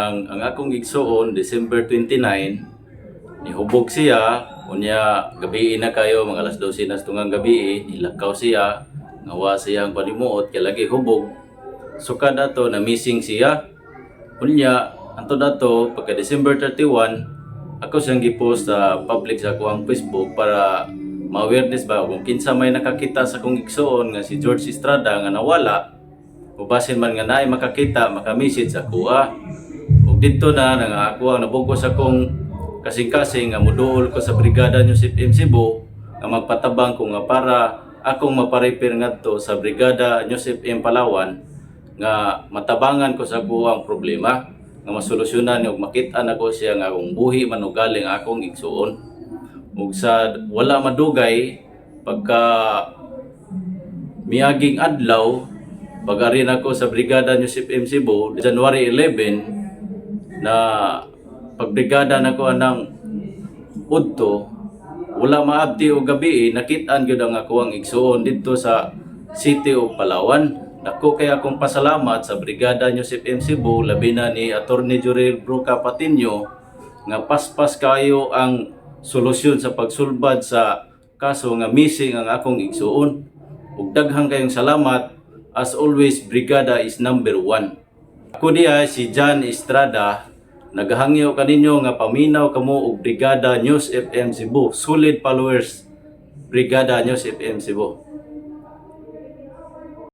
Ang, ang akong igsuon, December 29, nihubog siya, unya gabi na kayo, mga alas 12 na tungang gabi, nilakaw siya, ngawa siya ang panimuot, kaya lagi hubog. So kada to, na missing siya. Unya, anto dato, pagka December 31, ako siyang gipost sa public sa akong Facebook para ma-awareness ba kung kinsa may nakakita sa kong igsuon nga si George Estrada nga nawala ubasin man nga naay makakita maka-message ako ah ug dito na nga ako ang nabugos akong kasing-kasing nga muduol ko sa brigada nyo si PM Cebu nga magpatabang ko nga para akong maparepare ngadto sa brigada nyo si PM Palawan nga matabangan ko sa kuwang problema nga masolusyonan ug makita na ko siya nga kung buhi man og galing akong igsuon. Ug sa wala madugay pagka miaging adlaw pag-ari ako sa brigada ni M. Cebu January 11 na pagbrigada nako anang udto wala maabdi og gabi nakitaan gyud ang ako ang igsuon dito sa City of Palawan Nako kaya akong pasalamat sa brigada nyo si M Cebu labi na ni Attorney Jurel Bruca Patinio nga paspas kayo ang solusyon sa pagsulbad sa kaso nga missing ang akong igsuon. Ug daghang kayong salamat. As always, brigada is number one. Ako diya si John Estrada. Naghangyo kaninyo nga paminaw kamo og Brigada News FM Cebu. Solid followers Brigada News FM Cebu.